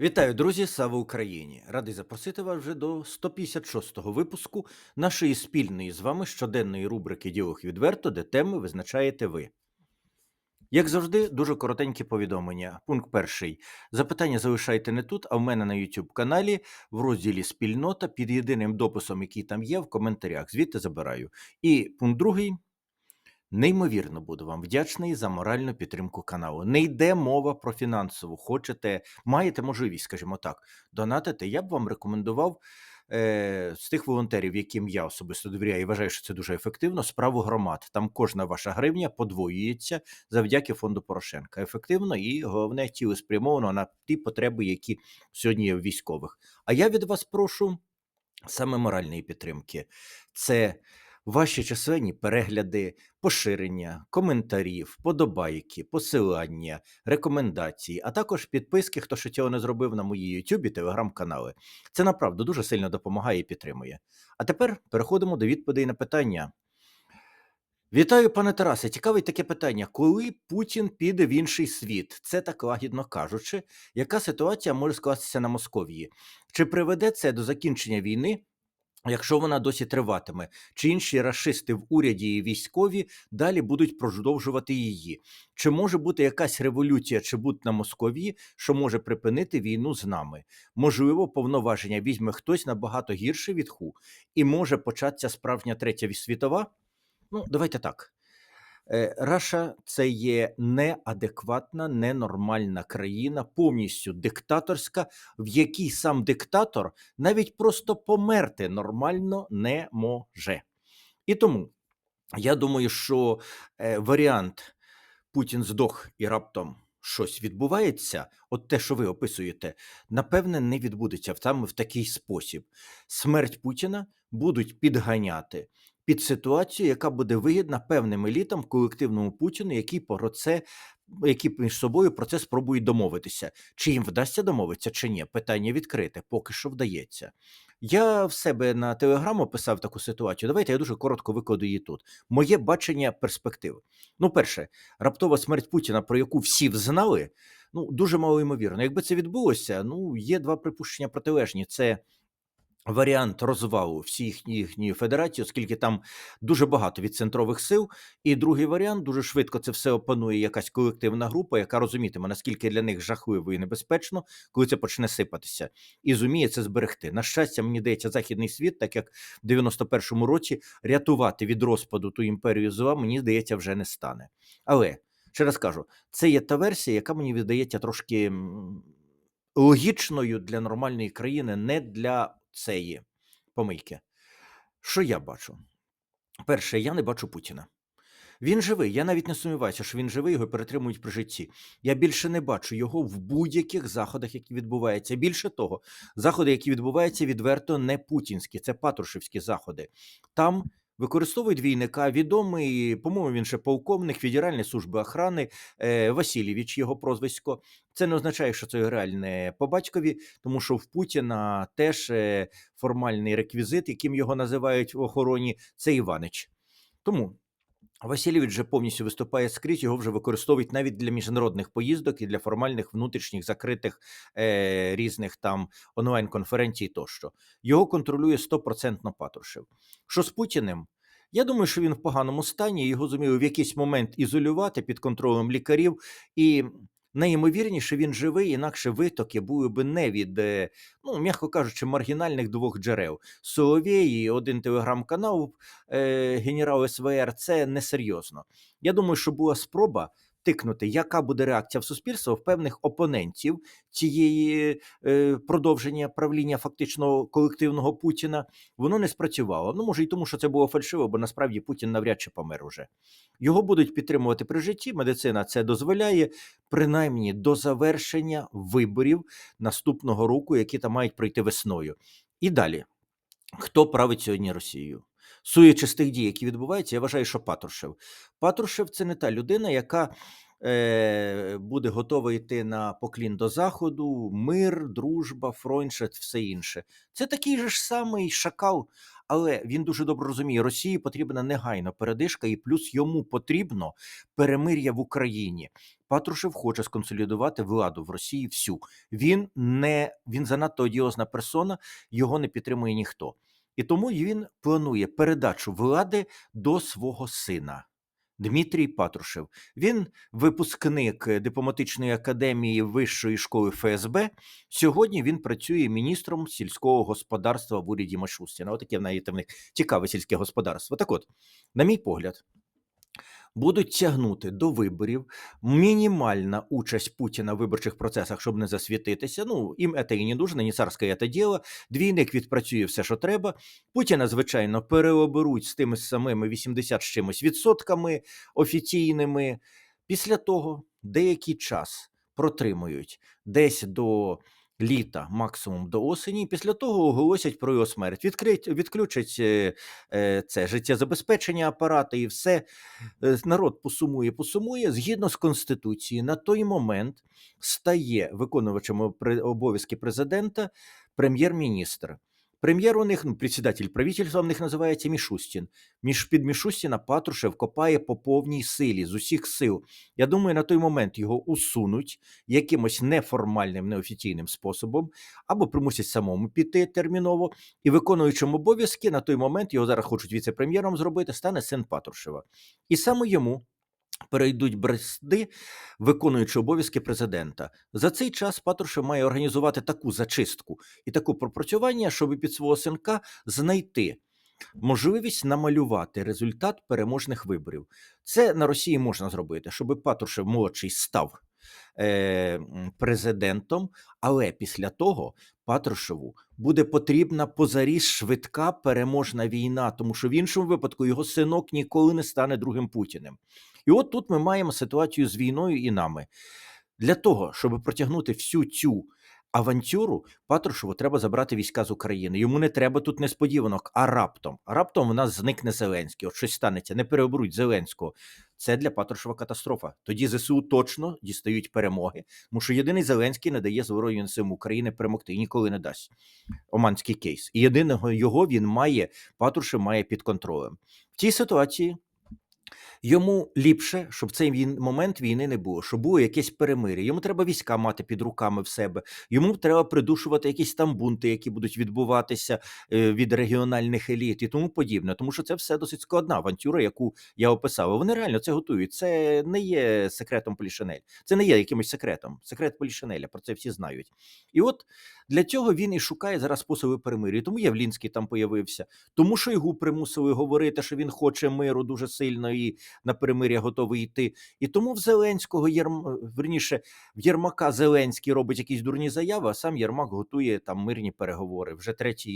Вітаю, друзі! Слава Україні! Радий запросити вас вже до 156-го випуску нашої спільної з вами щоденної рубрики Діалог відверто, де теми визначаєте ви. Як завжди, дуже коротенькі повідомлення. Пункт перший. Запитання залишайте не тут, а в мене на YouTube каналі в розділі Спільнота під єдиним дописом, який там є, в коментарях. Звідти забираю. І пункт другий. Неймовірно буду вам вдячний за моральну підтримку каналу. Не йде мова про фінансову. Хочете, маєте можливість, скажімо так, донатити. Я б вам рекомендував е, з тих волонтерів, яким я особисто довіряю, і вважаю, що це дуже ефективно. Справу громад. Там кожна ваша гривня подвоюється завдяки фонду Порошенка. Ефективно і головне цілеспрямовано на ті потреби, які сьогодні є в військових. А я від вас прошу саме моральної підтримки. Це ваші численні перегляди, поширення, коментарі, вподобайки, посилання, рекомендації, а також підписки, хто ще цього не зробив на моїй YouTube і телеграм-канали. Це направду дуже сильно допомагає і підтримує. А тепер переходимо до відповідей на питання. Вітаю, пане Тарасе. Цікавить таке питання: коли Путін піде в інший світ? Це так лагідно кажучи, яка ситуація може скластися на Московії? Чи приведе це до закінчення війни? Якщо вона досі триватиме, чи інші расисти в уряді і військові далі будуть продовжувати її? Чи може бути якась революція чи будь на Московії, що може припинити війну з нами? Можливо, повноваження візьме хтось набагато гірше від ху, і може початися справжня третя світова? Ну, давайте так. Е, Раша це є неадекватна, ненормальна країна, повністю диктаторська, в якій сам диктатор навіть просто померти нормально не може. І тому я думаю, що е, варіант Путін здох і раптом щось відбувається, от те, що ви описуєте, напевне, не відбудеться саме в такий спосіб. Смерть Путіна будуть підганяти під ситуацію, яка буде вигідна певним елітам колективному Путіну, які про це, які між собою про це спробують домовитися. Чи їм вдасться домовитися, чи ні? Питання відкрите, поки що вдається. Я в себе на телеграм описав таку ситуацію. Давайте я дуже коротко викладу її тут. Моє бачення перспектив. Ну, перше, раптова смерть Путіна, про яку всі знали, ну дуже мало ймовірно. Якби це відбулося, ну є два припущення протилежні. Це варіант розвалу всіх їхньої їхньої федерації, оскільки там дуже багато відцентрових сил. І другий варіант дуже швидко це все опанує якась колективна група, яка розумітиме, наскільки для них жахливо і небезпечно, коли це почне сипатися, і зуміє це зберегти. На щастя, мені здається, західний світ, так як в 91-му році рятувати від розпаду ту імперію зла, мені здається, вже не стане. Але ще раз кажу, це є та версія, яка мені видається трошки логічною для нормальної країни, не для цієї помийки. Що я бачу? Перше, я не бачу Путіна. Він живий. Я навіть не сумніваюся, що він живий, його перетримують при житті. Я більше не бачу його в будь-яких заходах, які відбуваються. Більше того, заходи, які відбуваються, відверто не путінські, це патрушевські заходи. Там використовують двійника, відомий, по-моєму, він ще полковник Федеральної служби охорони е, Васильєвич, його прозвисько. Це не означає, що це реальне по батькові, тому що в Путіна теж е, формальний реквізит, яким його називають в охороні, це Іванич. Тому Васильович вже повністю виступає скрізь, його вже використовують навіть для міжнародних поїздок і для формальних внутрішніх закритих е, різних там онлайн-конференцій тощо. Його контролює стопроцентно Патрушев. Що з Путіним? Я думаю, що він в поганому стані, його зуміли в якийсь момент ізолювати під контролем лікарів, і найімовірніше він живий, інакше витоки були би не від, е, ну, м'яко кажучи, маргінальних двох джерел. Соловей і один телеграм-канал е, генерал СВР, це несерйозно. Я думаю, що була спроба тикнути, яка буде реакція в суспільства в певних опонентів цієї е, продовження правління фактично колективного Путіна. Воно не спрацювало. Ну, може, і тому, що це було фальшиво, бо насправді Путін навряд чи помер уже. Його будуть підтримувати при житті. Медицина це дозволяє, принаймні до завершення виборів наступного року, які там мають пройти весною. І далі. Хто править сьогодні Росією? З дій, які відбуваються, я вважаю, що Патрушев. Патрушев це не та людина, яка е, буде готовий йти на поклін до Заходу, мир, дружба, фронт, все інше. Це такий же ж самий шакал, але він дуже добре розуміє, Росії потрібна негайна передишка, і плюс йому потрібно перемир'я в Україні. Патрушев хоче сконсолідувати владу в Росії всю. Він не він занадто одіозна персона, його не підтримує ніхто. І тому він планує передачу влади до свого сина. Дмитрій Патрушев. Він випускник дипломатичної академії Вищої школи ФСБ. Сьогодні він працює міністром сільського господарства в уряді Машустіна. Отаке в них цікаве сільське господарство. Так от, на мій погляд, будуть тягнути до виборів мінімальна участь Путіна в виборчих процесах, щоб не засвітитися. Ну, їм це і не дуже, не царське це діло. Двійник відпрацює все, що треба. Путіна, звичайно, переоберуть з тими самими 80 з чимось відсотками офіційними. Після того деякий час протримують десь до літа, максимум до осені. і Після того оголосять про його смерть. Відкрить, відключать е, е, це життєзабезпечення апарата і все. Е, народ посумує, посумує. Згідно з Конституцією, на той момент стає виконувачем обов'язки президента прем'єр-міністр. Прем'єр у них, ну, председатель правительства в них називається Мішустін. Між під Мішустіна Патрушев копає по повній силі з усіх сил. Я думаю, на той момент його усунуть якимось неформальним, неофіційним способом, або примусять самому піти терміново. І виконуючим обов'язки на той момент його зараз хочуть віце-прем'єром зробити, стане син Патрушева. І саме йому. Перейдуть брести, виконуючи обов'язки президента. За цей час Патрушев має організувати таку зачистку і таку пропрацювання, щоб під свого синка знайти можливість намалювати результат переможних виборів. Це на Росії можна зробити, щоб Патрушев молодший став е, президентом, але після того Патрушеву буде потрібна позаріз швидка переможна війна, тому що в іншому випадку його синок ніколи не стане другим Путіним. І от тут ми маємо ситуацію з війною і нами. Для того, щоб протягнути всю цю авантюру, Патрушеву треба забрати війська з України. Йому не треба тут несподіванок, а раптом. А раптом в нас зникне Зеленський. От щось станеться, не переоберуть Зеленського. Це для Патрушева катастрофа. Тоді ЗСУ точно дістають перемоги, тому що єдиний Зеленський не дає Збройним силам України перемогти і ніколи не дасть. Оманський кейс. І єдиного його він має, Патрушев має під контролем. В цій ситуації Йому ліпше, щоб цей він, момент війни не було, щоб було якесь перемир'я. Йому треба війська мати під руками в себе. Йому треба придушувати якісь там бунти, які будуть відбуватися е, від регіональних еліт і тому подібне. Тому що це все досить складна авантюра, яку я описав. Вони реально це готують. Це не є секретом Полішинель. Це не є якимось секретом. Секрет Полішинеля, про це всі знають. І от для цього він і шукає зараз способи перемир'я. Тому Явлінський там появився. Тому що його примусили говорити, що він хоче миру дуже сильно і на перемир'я готовий йти. І тому в Зеленського Єрм... верніше, в Єрмака Зеленський робить якісь дурні заяви, а сам Єрмак готує там мирні переговори. Вже третя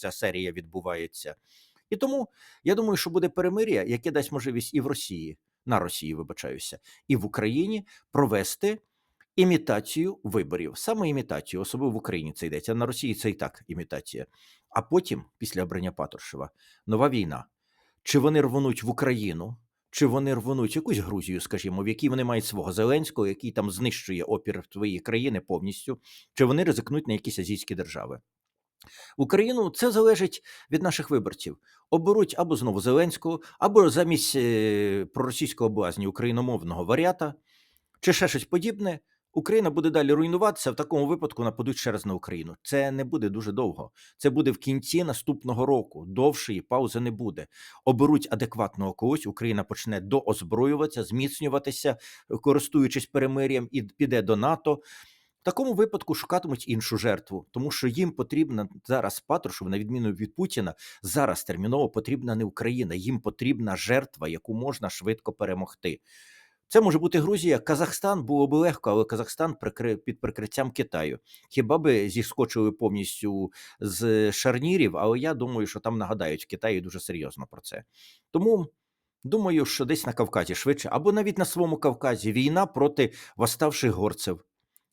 ця серія відбувається. І тому я думаю, що буде перемир'я, яке дасть можливість і в Росії, на Росії, вибачаюся, і в Україні провести. Імітацію виборів, саме імітацію, особливо в Україні це йдеться. На Росії це і так імітація. А потім, після обрання Патрушева, нова війна. Чи вони рвонуть в Україну, чи вони рвонуть якусь Грузію, скажімо, в якій вони мають свого Зеленського, який там знищує опір твоєї країни повністю, чи вони ризикнуть на якісь азійські держави? Україну це залежить від наших виборців. Оберуть або знову Зеленського, або замість е, проросійського блазні україномовного варіата, чи ще щось подібне. Україна буде далі руйнуватися. В такому випадку нападуть ще раз на Україну. Це не буде дуже довго. Це буде в кінці наступного року. Довшої паузи не буде. Оберуть адекватного когось. Україна почне доозброюватися, зміцнюватися, користуючись перемир'ям, і піде до НАТО. В такому випадку шукатимуть іншу жертву, тому що їм потрібна зараз Патрушев, на відміну від Путіна, зараз терміново потрібна не Україна, їм потрібна жертва, яку можна швидко перемогти. Це може бути Грузія, Казахстан було би легко, але Казахстан під прикриттям Китаю. Хіба би зіскочили повністю з шарнірів, але я думаю, що там нагадають в Китаї дуже серйозно про це. Тому думаю, що десь на Кавказі швидше, або навіть на своєму Кавказі війна проти восставших горців.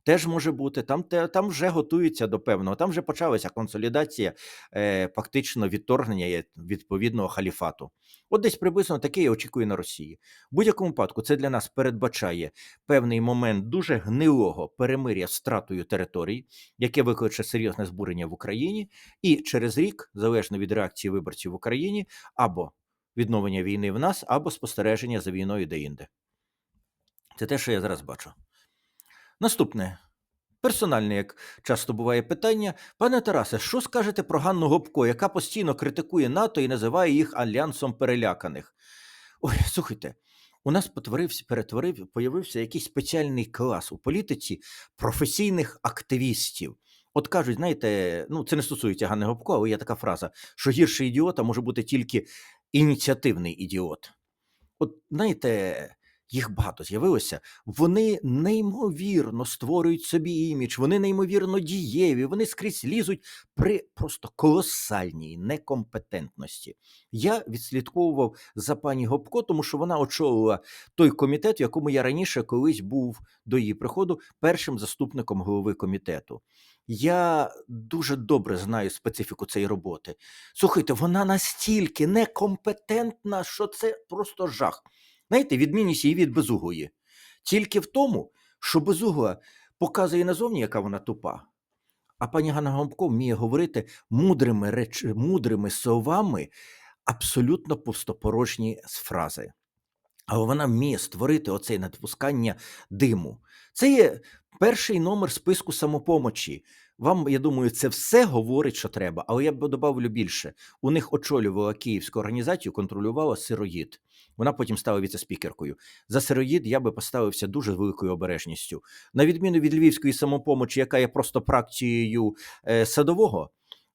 Теж може бути, там, те, там вже готуються до певного, там вже почалася консолідація, е, фактично відторгнення відповідного халіфату. От десь приблизно таке я очікую на Росії. В будь-якому випадку це для нас передбачає певний момент дуже гнилого перемир'я з стратою територій, яке викличе серйозне збурення в Україні, і через рік, залежно від реакції виборців в Україні, або відновлення війни в нас, або спостереження за війною де-інде. Це те, що я зараз бачу. Наступне. Персональне, як часто буває питання. Пане Тарасе, що скажете про Ганну Гопко, яка постійно критикує НАТО і називає їх альянсом переляканих? Ой, слухайте, у нас потворився, перетворив, появився якийсь спеціальний клас у політиці професійних активістів. От кажуть, знаєте, ну це не стосується Ганни Гопко, але є така фраза, що гірше ідіота може бути тільки ініціативний ідіот. От знаєте, їх багато з'явилося. Вони неймовірно створюють собі імідж, вони неймовірно дієві, вони скрізь лізуть при просто колосальній некомпетентності. Я відслідковував за пані Гопко, тому що вона очолила той комітет, в якому я раніше колись був до її приходу першим заступником голови комітету. Я дуже добре знаю специфіку цієї роботи. Слухайте, вона настільки некомпетентна, що це просто жах. Знаєте, відмінність її від безугої. Тільки в тому, що безугла показує назовні, яка вона тупа. А пані Ганна Гомко вміє говорити мудрими реч... мудрими словами абсолютно пустопорожні фрази. Але вона вміє створити оце надпускання диму. Це є перший номер списку самопомочі. Вам, я думаю, це все говорить, що треба. Але я б добавлю більше. У них очолювала київську організацію, контролювала сироїд. Вона потім стала віце-спікеркою. За сироїд я би поставився дуже великою обережністю. На відміну від львівської самопомочі, яка є просто практією е, садового,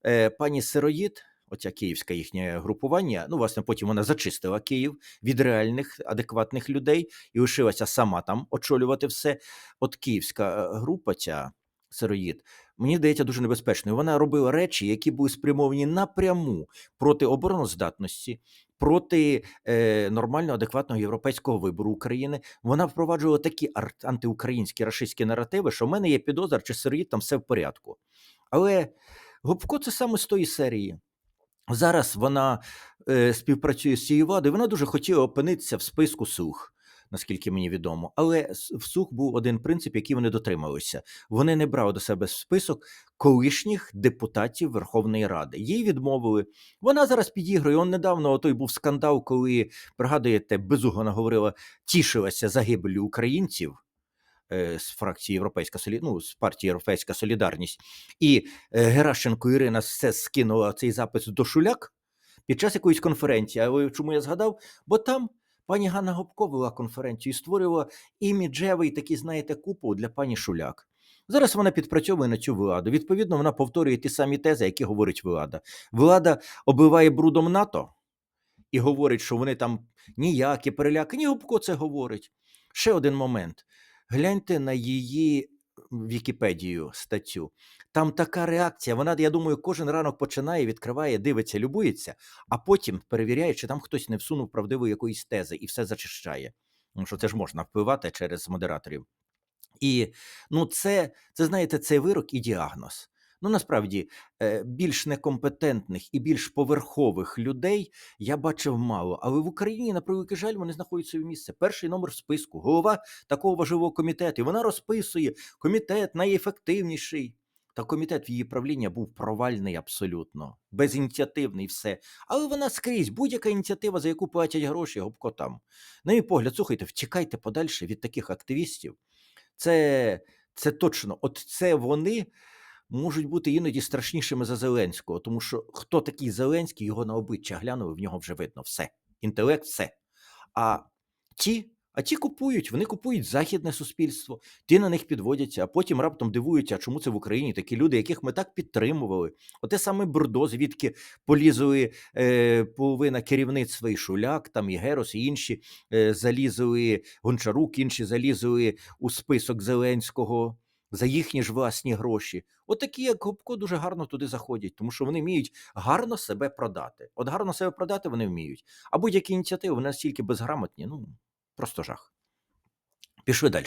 е, пані сироїд. Оця київська їхнє групування. Ну, власне, потім вона зачистила Київ від реальних адекватних людей і лишилася сама там очолювати все. От київська е, група, ця сироїд, мені здається, дуже небезпечною. Вона робила речі, які були спрямовані напряму проти обороноздатності, проти е, нормального, адекватного європейського вибору України. Вона впроваджувала такі антиукраїнські рашистські наративи, що в мене є підозр, чи сироїд там все в порядку. Але Гопко це саме з тої серії. Зараз вона е, співпрацює з цією владою. Вона дуже хотіла опинитися в списку сух, наскільки мені відомо. Але в сух був один принцип, який вони дотрималися. Вони не брали до себе список колишніх депутатів Верховної Ради. Їй відмовили. Вона зараз підігрує. Он недавно той був скандал, коли пригадуєте, безугано говорила, тішилася загибелю українців. Е, З фракції Європейська ну, з партії Європейська Солідарність, і е, Геращенко Ірина все скинула цей запис до Шуляк під час якоїсь конференції. А чому я згадав? Бо там пані Ганна Гопко вела конференцію і створювала іміджевий такий, знаєте, купол для пані Шуляк. Зараз вона підпрацьовує на цю владу. Відповідно, вона повторює ті самі тези, які говорить влада. Влада оббиває брудом НАТО і говорить, що вони там ніякі перелякані. Гопко це говорить. Ще один момент. Гляньте на її Вікіпедію статтю. Там така реакція. Вона, я думаю, кожен ранок починає, відкриває, дивиться, любується, а потім перевіряє, чи там хтось не всунув правдивої якоїсь тези і все зачищає. Тому що це ж можна впливати через модераторів. І ну, це, це знаєте, цей вирок і діагноз. Ну, насправді, е, більш некомпетентних і більш поверхових людей я бачив мало. Але в Україні, на превеликий жаль, вони знаходять своє місце. Перший номер в списку, голова такого важливого комітету. І вона розписує комітет найефективніший. Та комітет в її правління був провальний абсолютно, безініціативний, все. Але вона скрізь, будь-яка ініціатива, за яку платять гроші, гопко там. На мій погляд, слухайте, втікайте подальше від таких активістів. Це, це точно, от це вони можуть бути іноді страшнішими за Зеленського, тому що хто такий Зеленський, його на обличчя глянули, в нього вже видно все. Інтелект, все. А ті, а ті купують, вони купують західне суспільство, ті на них підводяться, а потім раптом дивуються, чому це в Україні такі люди, яких ми так підтримували. Оте саме Бурдо, звідки полізли е, половина керівництва і Шуляк, там і Герос, і інші е, залізли Гончарук, інші залізли у список Зеленського за їхні ж власні гроші. От як Гопко, дуже гарно туди заходять, тому що вони вміють гарно себе продати. От гарно себе продати вони вміють. А будь-які ініціативи вони настільки безграмотні, ну просто жах. Пішли далі.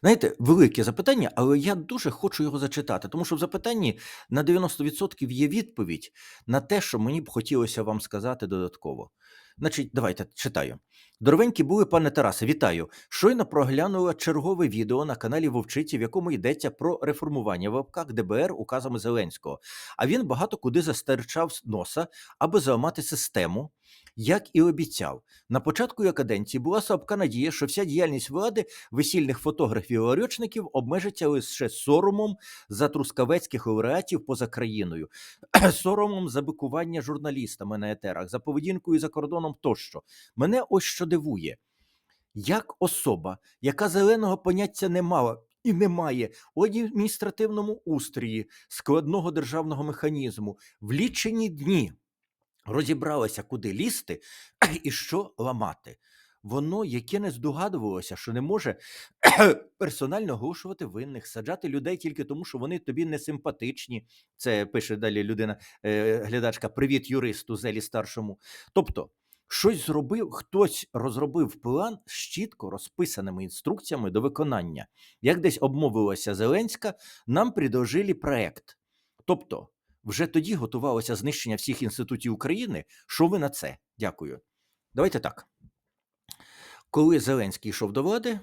Знаєте, велике запитання, але я дуже хочу його зачитати, тому що в запитанні на 90% є відповідь на те, що мені б хотілося вам сказати додатково. Значить, давайте читаю. Здоровенькі були, пане Тарасе, вітаю. Щойно проглянула чергове відео на каналі Вовчиці, в якому йдеться про реформування в лапках ДБР указами Зеленського. А він багато куди застерчав носа, аби зламати систему, як і обіцяв. На початку його каденції була слабка надія, що вся діяльність влади весільних фотографів і ларьочників обмежиться лише соромом за трускавецьких лауреатів поза країною, соромом за бикування журналістами на етерах, за поведінкою за кордоном тощо. Мене ось що дивує. Як особа, яка зеленого поняття не мала і не має у адміністративному устрої складного державного механізму, в лічені дні розібралася, куди лізти і що ламати. Воно, яке не здогадувалося, що не може персонально оголошувати винних, саджати людей тільки тому, що вони тобі не симпатичні. Це пише далі людина, е, глядачка, привіт юристу Зелі старшому. Тобто, щось зробив, хтось розробив план з чітко розписаними інструкціями до виконання. Як десь обмовилася Зеленська, нам предложили проект. Тобто, вже тоді готувалося знищення всіх інститутів України. Що ви на це? Дякую. Давайте так. Коли Зеленський йшов до влади,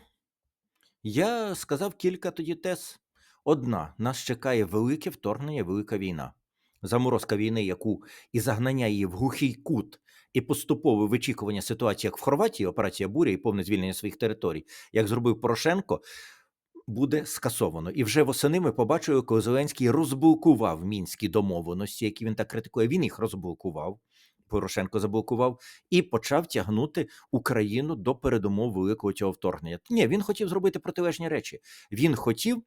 я сказав кілька тоді тез. Одна, нас чекає велике вторгнення, велика війна. Заморозка війни, яку і загнання її в глухий кут, і поступове вичікування ситуації, як в Хорватії, операція буря і повне звільнення своїх територій, як зробив Порошенко, буде скасовано. І вже восени ми побачили, коли Зеленський розблокував мінські домовленості, які він так критикує. Він їх розблокував. Порошенко заблокував і почав тягнути Україну до передумов великого цього вторгнення. Ні, він хотів зробити протилежні речі. Він хотів,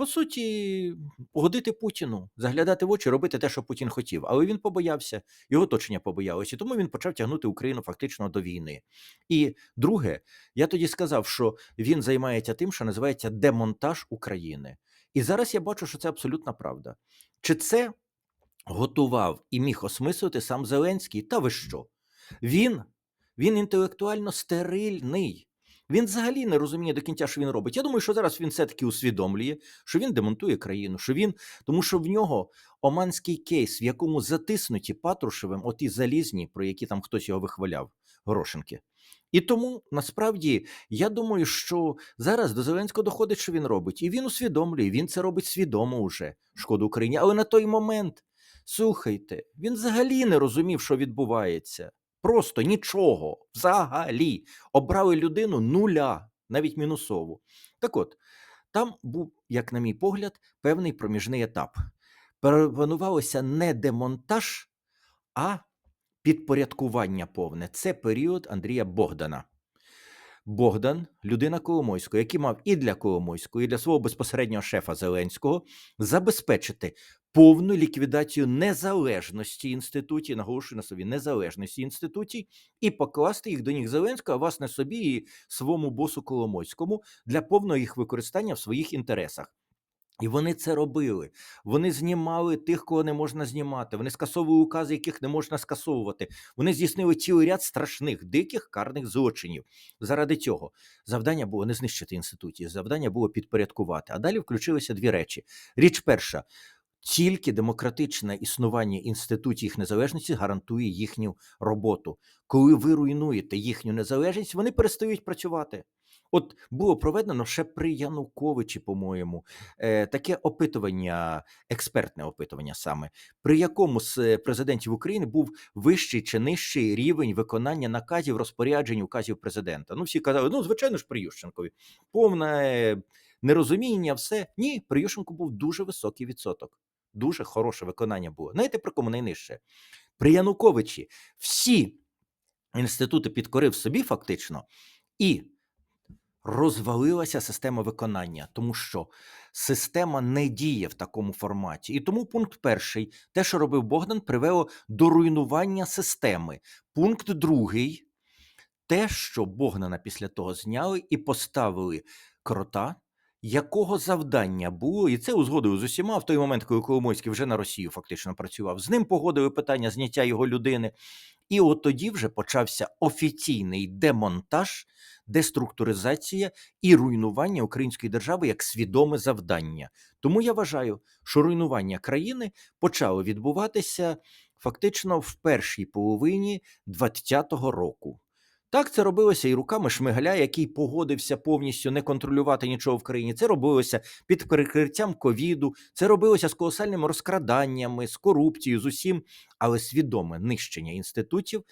по суті, угодити Путіну, заглядати в очі, робити те, що Путін хотів. Але він побоявся, його оточення побоялося, тому він почав тягнути Україну фактично до війни. І друге, я тоді сказав, що він займається тим, що називається демонтаж України. І зараз я бачу, що це абсолютна правда. Чи це готував і міг осмислити сам Зеленський? Та ви що? Він, він інтелектуально стерильний. Він взагалі не розуміє до кінця, що він робить. Я думаю, що зараз він все-таки усвідомлює, що він демонтує країну, що він, тому що в нього оманський кейс, в якому затиснуті Патрушевим оті залізні, про які там хтось його вихваляв, горошинки. І тому насправді я думаю, що зараз до Зеленського доходить, що він робить, і він усвідомлює, він це робить свідомо уже шкоду Україні. Але на той момент, слухайте, він взагалі не розумів, що відбувається. Просто нічого, взагалі. Обрали людину нуля, навіть мінусову. Так от, там був, як на мій погляд, певний проміжний етап. Пропонувалося не демонтаж, а підпорядкування повне. Це період Андрія Богдана. Богдан, людина Коломойського, який мав і для Коломойського, і для свого безпосереднього шефа Зеленського забезпечити повну ліквідацію незалежності інститутів, наголошую на собі незалежності інститутів, і покласти їх до ніг Зеленського, а власне собі і своєму босу Коломойському для повного їх використання в своїх інтересах. І вони це робили. Вони знімали тих, кого не можна знімати. Вони скасовували укази, яких не можна скасовувати. Вони здійснили цілий ряд страшних, диких карних злочинів. Заради цього завдання було не знищити інституції, завдання було підпорядкувати. А далі включилися дві речі. Річ перша. Тільки демократичне існування інститутів їх незалежності гарантує їхню роботу. Коли ви руйнуєте їхню незалежність, вони перестають працювати. От було проведено ще при Януковичі, по-моєму, е, таке опитування, експертне опитування саме, при якому з е, президентів України був вищий чи нижчий рівень виконання наказів, розпоряджень указів президента. Ну, всі казали, ну, звичайно ж, при Ющенкові. Повне нерозуміння, все. Ні, при Ющенку був дуже високий відсоток. Дуже хороше виконання було. Знаєте, про кому найнижче? При Януковичі всі інститути підкорив собі фактично і розвалилася система виконання, тому що система не діє в такому форматі. І тому пункт перший, те, що робив Богдан, привело до руйнування системи. Пункт другий, те, що Богдана після того зняли і поставили крота, якого завдання було, і це узгодив з усіма в той момент, коли Коломойський вже на Росію фактично працював. З ним погодили питання зняття його людини. І от тоді вже почався офіційний демонтаж, деструктуризація і руйнування української держави як свідоме завдання. Тому я вважаю, що руйнування країни почало відбуватися фактично в першій половині 20-го року. Так, це робилося і руками Шмигаля, який погодився повністю не контролювати нічого в країні. Це робилося під прикриттям ковіду, це робилося з колосальними розкраданнями, з корупцією, з усім, але свідоме нищення інститутів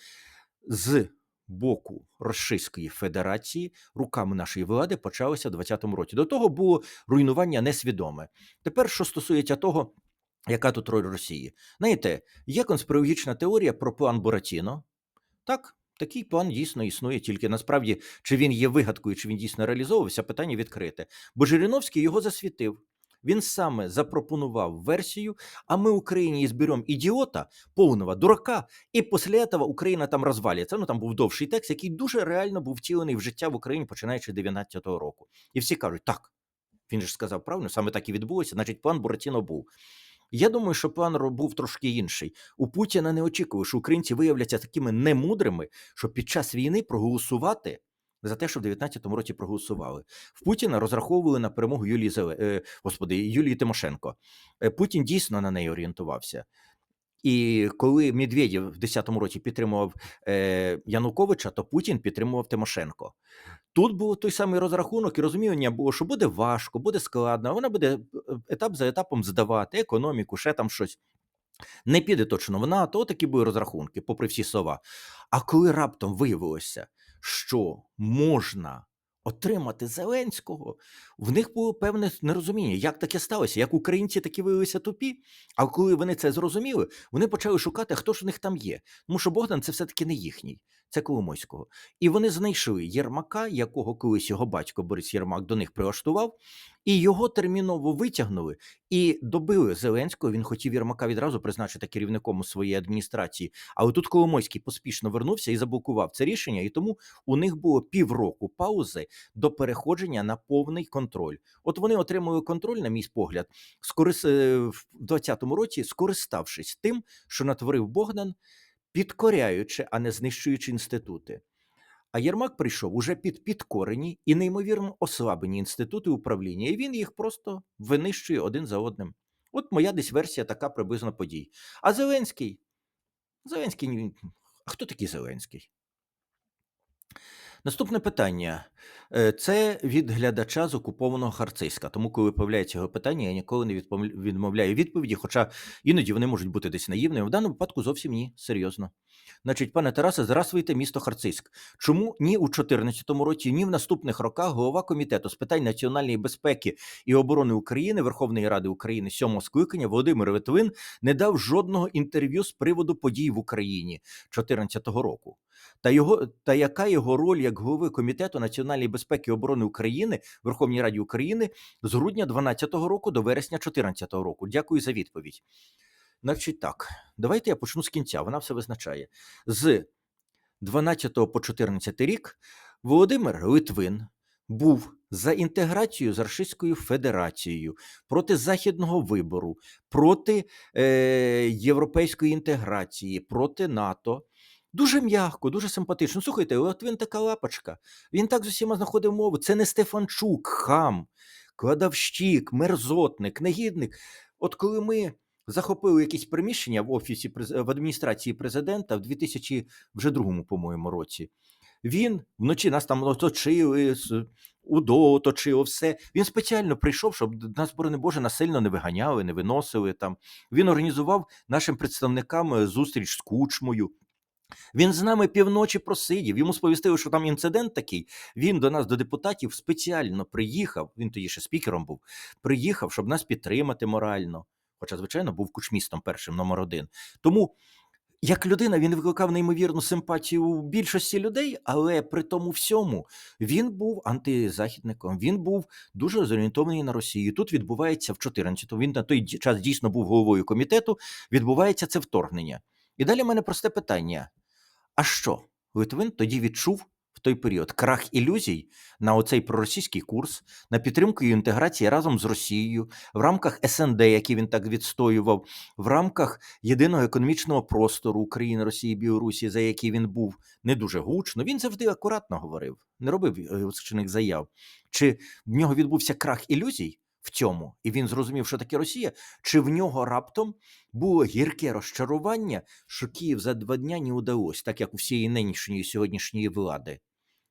з боку Російської Федерації руками нашої влади почалося в 20-му році. До того було руйнування несвідоме. Тепер, що стосується того, яка тут роль Росії, знаєте, є конспірологічна теорія про план Буратіно. Так, такий план дійсно існує, тільки насправді, чи він є вигадкою, чи він дійсно реалізовувався, питання відкрите. Бо Жириновський його засвітив. Він саме запропонував версію, а ми Україні изберем ідіота, повного дурака, і після цього Україна там розвалюється. Ну там був довший текст, який дуже реально був втілений в життя в Україні, починаючи з 19-го року. І всі кажуть, так, він ж сказав правильно, саме так і відбулося, значить, план Буратіно був. Я думаю, що план був трошки інший. У Путіна не очікував, що українці виявляться такими немудрими, щоб під час війни проголосувати за те, що в 19-му році проголосували. В Путіна розраховували на перемогу Юлії Зеле... е, господи, Юлії Тимошенко. Е, Путін дійсно на неї орієнтувався. І коли Медведєв в 10-му році підтримував е, Януковича, то Путін підтримував Тимошенко. Тут був той самий розрахунок і розуміння було, що буде важко, буде складно, вона буде е, етап за етапом здавати економіку, ще там щось. Не піде точно в НАТО, такі були розрахунки, попри всі слова. А коли раптом виявилося, що можна отримати Зеленського, в них було певне нерозуміння, як таке сталося, як українці такі виявилися тупі. А коли вони це зрозуміли, вони почали шукати, хто ж у них там є. Тому що Богдан це все-таки не їхній, це Коломойського. І вони знайшли Єрмака, якого колись його батько Борис Єрмак до них прилаштував, і його терміново витягнули і добили Зеленського. Він хотів Єрмака відразу призначити керівником у своєї адміністрації. Але тут Коломойський поспішно вернувся і заблокував це рішення, і тому у них було півроку паузи до переходження на повний контроль. От вони отримали контроль, на мій погляд, скорис... е, в 20-му році, скориставшись тим, що натворив Богдан, підкоряючи, а не знищуючи інститути. А Єрмак прийшов уже під підкорені і неймовірно ослаблені інститути управління, і він їх просто винищує один за одним. От моя десь версія така приблизно подій. А Зеленський. Зеленський. А хто такий Зеленський? Наступне питання. Е, Це від глядача з окупованого Харциська. Тому, коли появляється його питання, я ніколи не відмовляю відповіді, хоча іноді вони можуть бути десь наївними. В даному випадку зовсім ні, серйозно. Значить, пане Тарасе, здравствуйте, місто Харцизьк. Чому ні у 2014 році, ні в наступних роках голова комітету з питань національної безпеки і оборони України Верховної Ради України сьомого скликання Володимир Литвин не дав жодного інтерв'ю з приводу подій в Україні 2014 року? Та його та яка його роль як голови комітету національної безпеки і оборони України Верховній Раді України з грудня 2012 року до вересня 2014 року? Дякую за відповідь. Значить так, давайте я почну з кінця. Вона все визначає. З 12 по 14 рік Володимир Литвин був за інтеграцію з Російською Федерацією проти західного вибору, проти е, європейської інтеграції, проти НАТО. Дуже м'яко, дуже симпатично. Слухайте, от він така лапочка. Він так з усіма знаходив мову. Це не Стефанчук, хам, кладовщик, мерзотник, негідник. От коли ми захопили якісь приміщення в офісі в адміністрації президента в 2002, по-моєму, році. Він вночі нас там оточили, УДО оточило все. Він спеціально прийшов, щоб нас, борони Боже, насильно не виганяли, не виносили там. Він організував нашим представникам е, зустріч з кучмою. Він з нами півночі просидів. Йому сповістили, що там інцидент такий. Він до нас, до депутатів, спеціально приїхав. Він тоді ще спікером був. Приїхав, щоб нас підтримати морально. Хоча, звичайно, був кучмістом першим номер один. Тому, як людина, він викликав неймовірну симпатію у більшості людей, але при тому всьому він був антизахідником. Він був дуже зорієнтований на Росію. Тут відбувається в 14-му, Він на той час дійсно був головою комітету. Відбувається це вторгнення. І далі в мене просте питання: а що? Литвин тоді відчув в той період крах ілюзій на оцей проросійський курс, на підтримку і інтеграції разом з Росією, в рамках СНД, який він так відстоював, в рамках єдиного економічного простору України, Росії, Білорусі, за який він був не дуже гучно. Він завжди акуратно говорив, не робив е, височених заяв. Чи в нього відбувся крах ілюзій в цьому, і він зрозумів, що таке Росія, чи в нього раптом було гірке розчарування, що Київ за два дня не удалось, так як у всієї нинішньої сьогоднішньої влади?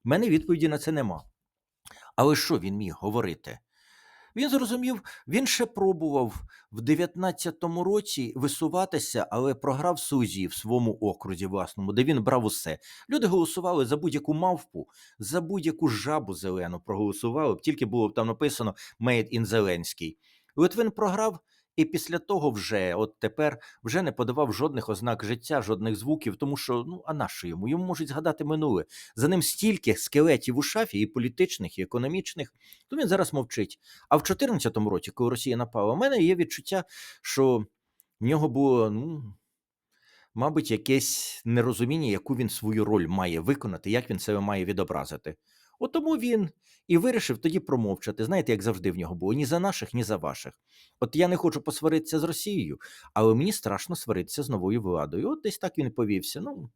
Мене відповіді на це нема. Але що він міг говорити? Він зрозумів, він ще пробував в 19-му році висуватися, але програв Сузі в своєму окрузі власному, де він брав усе. Люди голосували за будь-яку мавпу, за будь-яку жабу зелену проголосували, тільки було б там написано Made in Зеленський. Він програв, і після того вже, от тепер, вже не подавав жодних ознак життя, жодних звуків, тому що ну а на що йому? Йому можуть згадати минуле. За ним стільки скелетів у шафі, і політичних, і економічних, то він зараз мовчить. А в 2014 році, коли Росія напала, у мене є відчуття, що в нього було, ну, мабуть, якесь нерозуміння, яку він свою роль має виконати, як він себе має відобразити. От тому він і вирішив тоді промовчати. Знаєте, як завжди в нього було ні за наших, ні за ваших. От я не хочу посваритися з Росією, але мені страшно сваритися з новою владою. От десь так він повівся. Ну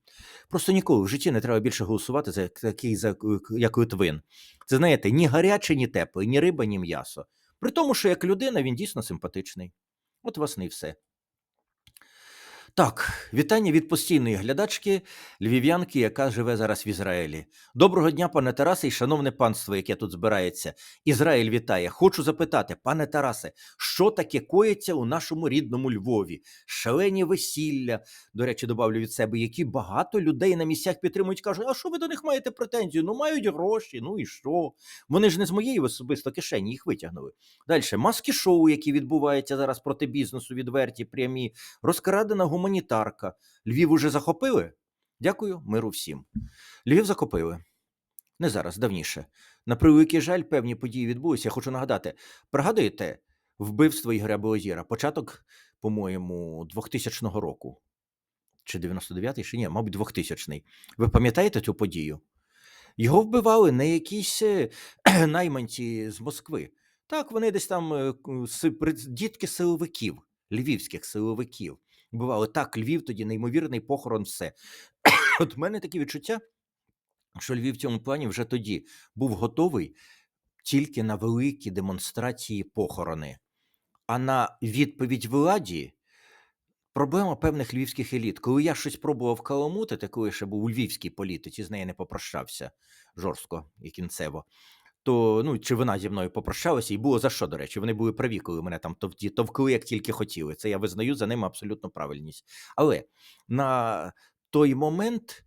просто ніколи в житті не треба більше голосувати за такий за як Литвин. Це знаєте, ні гаряче, ні тепле, ні риба, ні м'ясо. При тому, що як людина він дійсно симпатичний. От власне і все. Так, вітання від постійної глядачки львів'янки, яка живе зараз в Ізраїлі. Доброго дня, пане Тарасе, і шановне панство, яке тут збирається. Ізраїль вітає. Хочу запитати, пане Тарасе, що таке коїться у нашому рідному Львові? Шалені весілля, до речі, добавлю від себе, які багато людей на місцях підтримують, кажуть, а що ви до них маєте претензію? Ну, мають гроші, ну і що? Вони ж не з моєї особисто кишені їх витягнули. Далі, маски шоу, які відбуваються зараз проти бізнесу, відверті, прямі, розкрадена гуманітарка. Львів уже захопили? Дякую, миру всім. Львів захопили. Не зараз, давніше. На превеликий жаль, певні події відбулися. Я хочу нагадати: пригадуєте вбивство Ігоря Белозіра? Початок, по-моєму, 2000 року. Чи 99-й, чи ні, мабуть, 2000-й. Ви пам'ятаєте цю подію? Його вбивали не якісь е, найманці з Москви. Так, вони десь там е, дітки силовиків, львівських силовиків. Бувало так, Львів тоді неймовірний похорон, все. От в мене таке відчуття, що Львів в цьому плані вже тоді був готовий тільки на великі демонстрації похорони. А на відповідь владі проблема певних львівських еліт. Коли я щось пробував каламутити, коли ще був у львівській політиці, з нею не попрощався жорстко і кінцево. То ну чи вона зі мною попрощалася, і було за що, до речі. Вони були праві, коли мене там товті, товкли, як тільки хотіли. Це я визнаю за ними абсолютно правильність. Але на той момент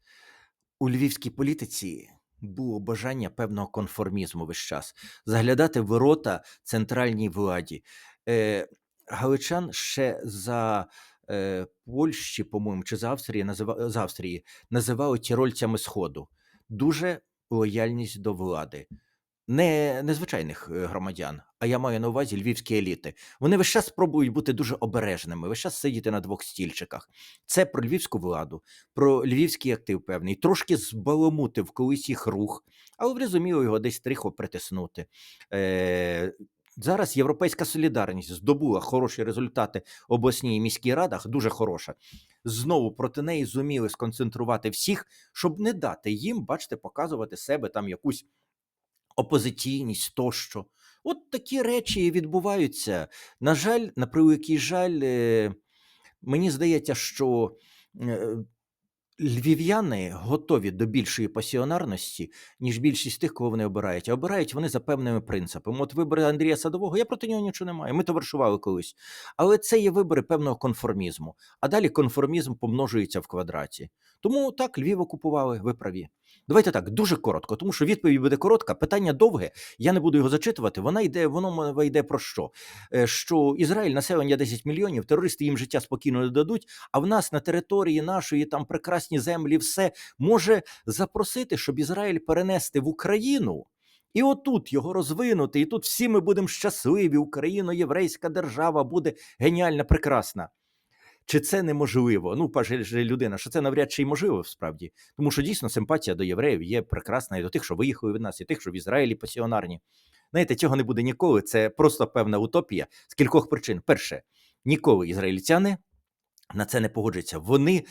у львівській політиці було бажання певного конформізму весь час заглядати в ворота центральній владі. Е, Галичан ще за е, Польщі, по-моєму, чи за Австрії, назива, з Австрії називали тірольцями Сходу. Дуже лояльність до влади. Не незвичайних е, громадян, а я маю на увазі львівські еліти. Вони весь час спробують бути дуже обережними, весь час сидіти на двох стільчиках. Це про львівську владу, про львівський актив певний, трошки збаламутив колись їх рух, але зрозуміло його десь трихо притиснути. Е, зараз Європейська солідарність здобула хороші результати обласній і міській радах, дуже хороша. Знову проти неї зуміли сконцентрувати всіх, щоб не дати їм, бачите, показувати себе там якусь опозиційність тощо. От такі речі відбуваються. На жаль, на превеликий жаль, е, мені здається, що е, львів'яни готові до більшої пасіонарності, ніж більшість тих, кого вони обирають. А обирають вони за певними принципами. От вибори Андрія Садового, я проти нього нічого не маю. Ми товаришували колись. Але це є вибори певного конформізму. А далі конформізм помножується в квадраті. Тому так, Львів окупували, ви праві. Давайте так, дуже коротко, тому що відповідь буде коротка. Питання довге. Я не буду його зачитувати. Вона йде, воно йде про що? Е, Що Ізраїль населення 10 мільйонів, терористи їм життя спокійно не дадуть. А в нас на території нашої там прекрасні землі, все може запросити, щоб Ізраїль перенести в Україну. І отут його розвинути, і тут всі ми будемо щасливі. Україно-єврейська держава буде геніальна, прекрасна. чи це неможливо? Ну, каже людина, що це навряд чи й можливо справді. Тому що дійсно симпатія до євреїв є прекрасна і до тих, що виїхали від нас, і тих, що в Ізраїлі пасіонарні. Знаєте, цього не буде ніколи. Це просто певна утопія з кількох причин. Перше, ніколи ізраїльтяни на це не погоджуються. Вони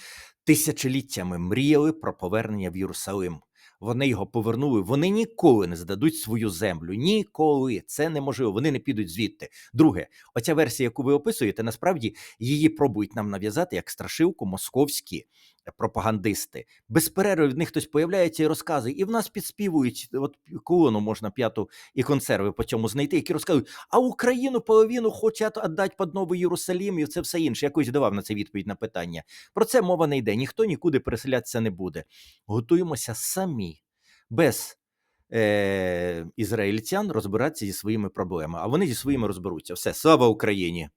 тисячоліттями мріяли про повернення в Єрусалим. Вони його повернули. Вони ніколи не здадуть свою землю. Ніколи це неможливо. Вони не підуть звідти. Друге, оця версія, яку ви описуєте, насправді її пробують нам нав'язати як страшилку московські пропагандисти. Без перерви від них хтось появляється і розказує, і в нас підспівують. От колону можна п'яту і консерви по цьому знайти, які розказують, а Україну половину хочуть віддати під Новий Єрусалім, і це все інше. Якось давав на це відповідь на питання. Про це мова не йде. Ніхто нікуди переселятися не буде. Готуємося самі без е- ізраїльтян розбиратися зі своїми проблемами. А вони зі своїми розберуться. Все, слава Україні!